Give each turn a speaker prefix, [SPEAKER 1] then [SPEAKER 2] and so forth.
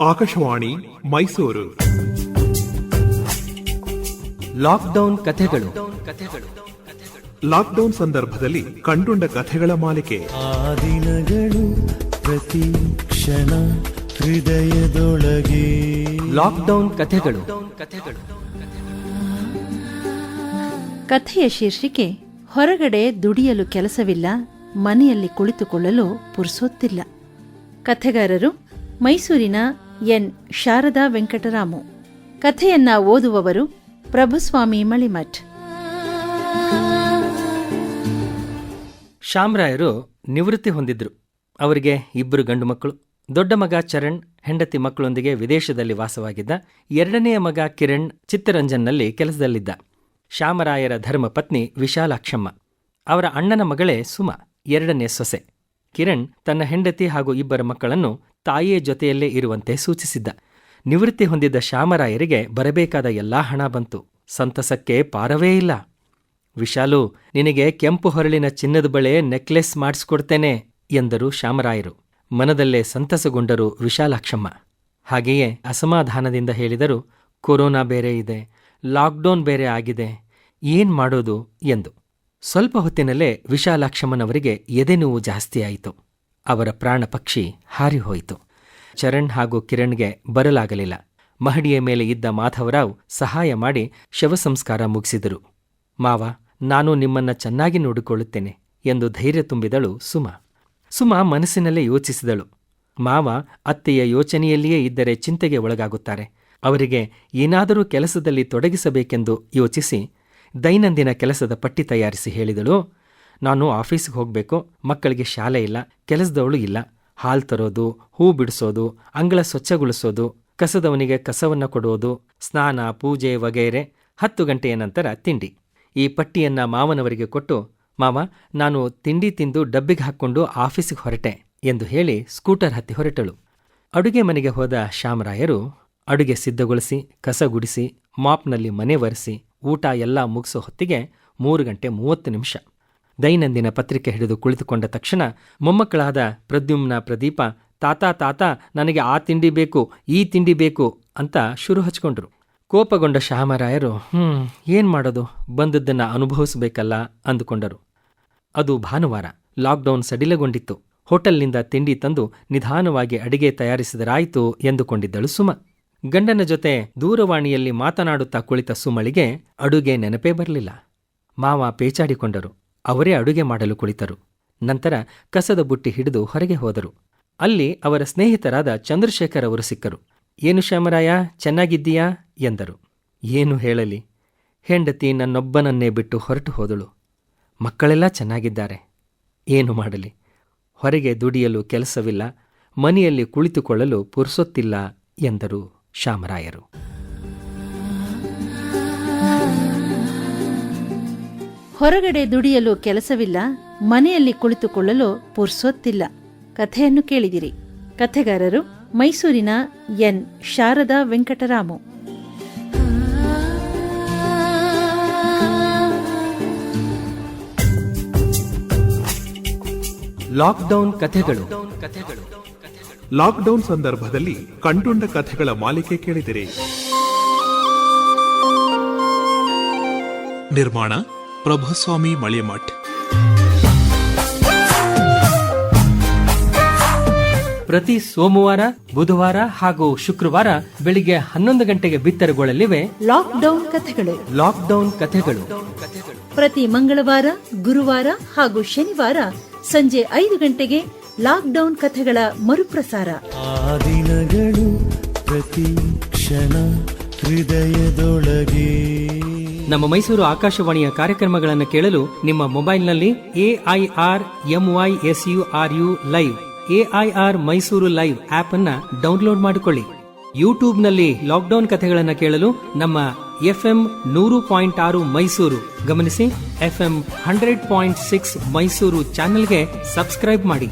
[SPEAKER 1] Akashvani Mysuru.
[SPEAKER 2] Lockdown ಕಥೆಗಳು.
[SPEAKER 1] Lockdown ಸಂದರ್ಭದಲ್ಲಿ ಕಂಡುಂಡ ಕಥೆಗಳ ಮಾಲಿಕೆ.
[SPEAKER 3] ಆ ದಿನಗಳು ಪ್ರತಿ ಕ್ಷಣ ಹೃದಯದೊಳಗೆ.
[SPEAKER 2] ಲಾಕ್ಡೌನ್ ಕಥೆಗಳು.
[SPEAKER 4] ಕಥೆಯ ಶೀರ್ಷಿಕೆ ಹೊರಗಡೆ ದುಡಿಯಲು ಕೆಲಸವಿಲ್ಲ ಮನೆಯಲ್ಲಿ ಕುಳಿತುಕೊಳ್ಳಲು ಪುರುಸೊತ್ತಿಲ್ಲ. ಕಥೆಗಾರರು ಮೈಸೂರಿನ ಎನ್. ಶಾರದಾ ವೆಂಕಟರಾಮು. ಕಥೆಯನ್ನ ಓದುವವರು ಪ್ರಭುಸ್ವಾಮಿ ಮಳಿಮಠ್.
[SPEAKER 2] ಶಾಮರಾಯರು ನಿವೃತ್ತಿ ಹೊಂದಿದ್ರು. ಅವರಿಗೆ ಇಬ್ಬರು ಗಂಡು ಮಕ್ಕಳು. ದೊಡ್ಡ ಮಗ ಚರಣ್, ಹೆಂಡತಿ ಮಕ್ಕಳೊಂದಿಗೆ ವಿದೇಶದಲ್ಲಿ ವಾಸವಾಗಿದ್ದ ಎರಡನೆಯ ಮಗ ಕಿರಣ್ ಚಿತ್ತರಂಜನ್ನಲ್ಲಿ ಕೆಲಸದಲ್ಲಿದ್ದ. ಶಾಮರಾಯರ ಧರ್ಮಪತ್ನಿ ವಿಶಾಲಾಕ್ಷಮ್ಮ. ಅವರ ಅಣ್ಣನ ಮಗಳೇ ಸುಮ, ಎರಡನೇ ಸೊಸೆ. ಕಿರಣ್ ತನ್ನ ಹೆಂಡತಿ ಹಾಗೂ ಇಬ್ಬರ ಮಕ್ಕಳನ್ನು ತಾಯಿಯ ಜೊತೆಯಲ್ಲೇ ಇರುವಂತೆ ಸೂಚಿಸಿದ್ದ. ನಿವೃತ್ತಿ ಹೊಂದಿದ್ದ ಶಾಮರಾಯರಿಗೆ ಬರಬೇಕಾದ ಎಲ್ಲಾ ಹಣ ಬಂತು. ಸಂತಸಕ್ಕೆ ಪಾರವೇ ಇಲ್ಲ. ವಿಶಾಲು, ನಿನಗೆ ಕೆಂಪು ಹೊರಳಿನ ಚಿನ್ನದ ಬಳೆ ನೆಕ್ಲೆಸ್ ಮಾಡಿಸ್ಕೊಡ್ತೇನೆ ಎಂದರು ಶ್ಯಾಮರಾಯರು. ಮನದಲ್ಲೇ ಸಂತಸಗೊಂಡರು ವಿಶಾಲಾಕ್ಷಮ್ಮ. ಹಾಗೆಯೇ ಅಸಮಾಧಾನದಿಂದ ಹೇಳಿದರು, ಕೊರೋನಾ ಬೇರೆ ಇದೆ, ಲಾಕ್ಡೌನ್ ಬೇರೆ ಆಗಿದೆ, ಏನ್ ಮಾಡೋದು ಎಂದು. ಸ್ವಲ್ಪ ಹೊತ್ತಿನಲ್ಲೇ ವಿಶಾಲಾಕ್ಷಮ್ಮನವರಿಗೆ ಎದೆನೋವು ಜಾಸ್ತಿಯಾಯಿತು ಅವರ ಪ್ರಾಣ ಪಕ್ಷಿ ಹಾರಿಹೋಯಿತು. ಚರಣ್ ಹಾಗೂ ಕಿರಣ್ಗೆ ಬರಲಾಗಲಿಲ್ಲ. ಮಹಡಿಯ ಮೇಲೆ ಇದ್ದ ಮಾಧವರಾವ್ ಸಹಾಯ ಮಾಡಿ ಶವಸಂಸ್ಕಾರ ಮುಗಿಸಿದರು. ಮಾವ, ನಾನು ನಿಮ್ಮನ್ನ ಚೆನ್ನಾಗಿ ನೋಡಿಕೊಳ್ಳುತ್ತೇನೆ ಎಂದು ಧೈರ್ಯ ತುಂಬಿದಳು ಸುಮಾ. ಸುಮಾ ಮನಸ್ಸಿನಲ್ಲೇ ಯೋಚಿಸಿದಳು. ಮಾವ, ಅತ್ತೆಯ ಯೋಚನೆಯಲ್ಲಿಯೇ ಇದ್ದರೆ ಚಿಂತೆಗೆ ಒಳಗಾಗುತ್ತಾರೆ. ಅವರಿಗೆ ಏನಾದರೂ ಕೆಲಸದಲ್ಲಿ ತೊಡಗಿಸಬೇಕೆಂದು ಯೋಚಿಸಿ, ದೈನಂದಿನ ಕೆಲಸದ ಪಟ್ಟಿ ತಯಾರಿಸಿ, ಹೇಳಿದಳು. ನಾನು ಆಫೀಸ್ಗೆ ಹೋಗಬೇಕು, ಮಕ್ಕಳಿಗೆ ಶಾಲೆ ಇಲ್ಲ, ಕೆಲಸದವಳು ಇಲ್ಲ. ಹಾಲು ತರೋದು, ಹೂ ಬಿಡಿಸೋದು, ಅಂಗಳ ಸ್ವಚ್ಛಗೊಳಿಸೋದು, ಕಸದವನಿಗೆ ಕಸವನ್ನ ಕೊಡೋದು, ಸ್ನಾನ, ಪೂಜೆ ವಗೈರೆ ಹತ್ತು ಗಂಟೆಯ ನಂತರ ತಿಂಡಿ. ಈ ಪಟ್ಟಿಯನ್ನ ಮಾವನವರಿಗೆ ಕೊಟ್ಟು, ಮಾವ, ನಾನು ತಿಂಡಿ ತಿಂದು ಡಬ್ಬಿಗೆ ಹಾಕ್ಕೊಂಡು ಆಫೀಸಿಗೆ ಹೊರಟೆ, ಎಂದು ಹೇಳಿ ಸ್ಕೂಟರ್ ಹತ್ತಿ ಹೊರಟಳು. ಅಡುಗೆ ಮನೆಗೆ ಹೋದ ಶ್ಯಾಮರಾಯರು ಅಡುಗೆ ಸಿದ್ಧಗೊಳಿಸಿ, ಕಸ ಗುಡಿಸಿ, ಮಾಪ್ನಲ್ಲಿ ಮನೆ ಒರೆಸಿ, ಊಟ ಎಲ್ಲ ಮುಗಿಸೋ ಹೊತ್ತಿಗೆ ಮೂರು ಗಂಟೆ ಮೂವತ್ತು ನಿಮಿಷ. ದೈನಂದಿನ ಪತ್ರಿಕೆ ಹಿಡಿದು ಕುಳಿತುಕೊಂಡ ತಕ್ಷಣ ಮೊಮ್ಮಕ್ಕಳಾದ ಪ್ರದ್ಯುಮ್ನ ಪ್ರದೀಪ, ತಾತ ತಾತ, ನನಗೆ ಆ ತಿಂಡಿ ಬೇಕು, ಈ ತಿಂಡಿ ಬೇಕು ಅಂತ ಶುರು ಹಚ್ಕೊಂಡ್ರು ಕೋಪಗೊಂಡ ಶಾಮರಾಯರು ಹ್ಞೂ ಏನ್ ಮಾಡೋದು? ಬಂದದ್ದನ್ನು ಅನುಭವಿಸಬೇಕಲ್ಲ ಅಂದುಕೊಂಡರು. ಅದು ಭಾನುವಾರ. ಲಾಕ್ಡೌನ್ ಸಡಿಲಗೊಂಡಿತ್ತು. ಹೋಟೆಲ್ನಿಂದ ತಿಂಡಿ ತಂದು ನಿಧಾನವಾಗಿ ಅಡಿಗೆ ತಯಾರಿಸಿದರಾಯಿತು ಎಂದುಕೊಂಡಿದ್ದಳು ಸುಮ. ಗಂಡನ ಜೊತೆ ದೂರವಾಣಿಯಲ್ಲಿ ಮಾತನಾಡುತ್ತಾ ಕುಳಿತ ಸುಮಳಿಗೆ ಅಡುಗೆ ನೆನಪೇ ಬರಲಿಲ್ಲ. ಮಾವ ಪೇಚಾಡಿಕೊಂಡರು. ಅವರೇ ಅಡುಗೆ ಮಾಡಲು ಕುಳಿತರು. ನಂತರ ಕಸದ ಬುಟ್ಟಿ ಹಿಡಿದು ಹೊರಗೆ ಹೋದರು. ಅಲ್ಲಿ ಅವರ ಸ್ನೇಹಿತರಾದ ಚಂದ್ರಶೇಖರ್ ಅವರು ಸಿಕ್ಕರು. ಏನು ಶ್ಯಾಮರಾಯ, ಚೆನ್ನಾಗಿದ್ದೀಯಾ? ಎಂದರು. ಏನು ಹೇಳಲಿ. ಹೆಂಡತಿ ನನ್ನೊಬ್ಬನನ್ನೇ ಬಿಟ್ಟು ಹೊರಟು ಹೋದಳು. ಮಕ್ಕಳೆಲ್ಲ ಚೆನ್ನಾಗಿದ್ದಾರೆ. ಏನು ಮಾಡಲಿ? ಹೊರಗೆ ದುಡಿಯಲು ಕೆಲಸವಿಲ್ಲ. ಮನೆಯಲ್ಲಿ ಕುಳಿತುಕೊಳ್ಳಲು ಪುರುಸೊತ್ತಿಲ್ಲ, ಎಂದರು ಶಾಮರಾಯರು
[SPEAKER 4] ಹೊರಗಡೆ ದುಡಿಯಲು ಕೆಲಸವಿಲ್ಲ ಮನೆಯಲ್ಲಿ ಕುಳಿತುಕೊಳ್ಳಲು ಪುರ್ಸೊತ್ತಿಲ್ಲ. ಕಥೆಯನ್ನು ಕೇಳಿದಿರಿ. ಕಥೆಗಾರರು ಮೈಸೂರಿನ ಎನ್. ಶಾರದಾ ವೆಂಕಟರಾಮು.
[SPEAKER 2] ಲಾಕ್ಡೌನ್ ಕಥೆಗಳು.
[SPEAKER 1] ಲಾಕ್ಡೌನ್ ಸಂದರ್ಭದಲ್ಲಿ ಕಂಡುಂಡ ಕಥೆಗಳ ಮಾಲಿಕೆ ಕೇಳಿದಿರಿ. ನಿರ್ಮಾಣ ಪ್ರಭುಸ್ವಾಮಿ ಮಳೆಮಠ್.
[SPEAKER 2] ಪ್ರತಿ ಸೋಮವಾರ ಬುಧವಾರ ಹಾಗೂ ಶುಕ್ರವಾರ ಬೆಳಿಗ್ಗೆ ಹನ್ನೊಂದು ಗಂಟೆಗೆ ಬಿತ್ತರಗೊಳ್ಳಲಿವೆ.
[SPEAKER 4] ಲಾಕ್ಡೌನ್ ಕಥೆಗಳು.
[SPEAKER 2] ಲಾಕ್ಡೌನ್ ಕಥೆಗಳು.
[SPEAKER 4] ಪ್ರತಿ ಮಂಗಳವಾರ ಗುರುವಾರ ಹಾಗೂ ಶನಿವಾರ ಸಂಜೆ ಐದು ಗಂಟೆಗೆ ಲಾಕ್ಡೌನ್ ಕಥೆಗಳ ಮರುಪ್ರಸಾರ.
[SPEAKER 3] ಆ ದಿನಗಳು ಪ್ರತಿ ಕ್ಷಣ ಹೃದಯದೊಳಗೆ.
[SPEAKER 2] ನಮ್ಮ ಮೈಸೂರು ಆಕಾಶವಾಣಿಯ ಕಾರ್ಯಕ್ರಮಗಳನ್ನು ಕೇಳಲು ನಿಮ್ಮ ಮೊಬೈಲ್ನಲ್ಲಿ AIR M Y S U R U live. AIR Mysuru live app ಅನ್ನ ಡೌನ್ಲೋಡ್ ಮಾಡಿಕೊಳ್ಳಿ. ಯೂಟ್ಯೂಬ್ನಲ್ಲಿ ಲಾಕ್ಡೌನ್ ಕಥೆಗಳನ್ನು ಕೇಳಲು ನಮ್ಮ ಎಫ್ಎಂ ನೂರು ಪಾಯಿಂಟ್ ಆರು ಮೈಸೂರು. ಗಮನಿಸಿ, FM hundred point six Mysuru ಚಾನೆಲ್ಗೆ ಸಬ್ಸ್ಕ್ರೈಬ್ ಮಾಡಿ.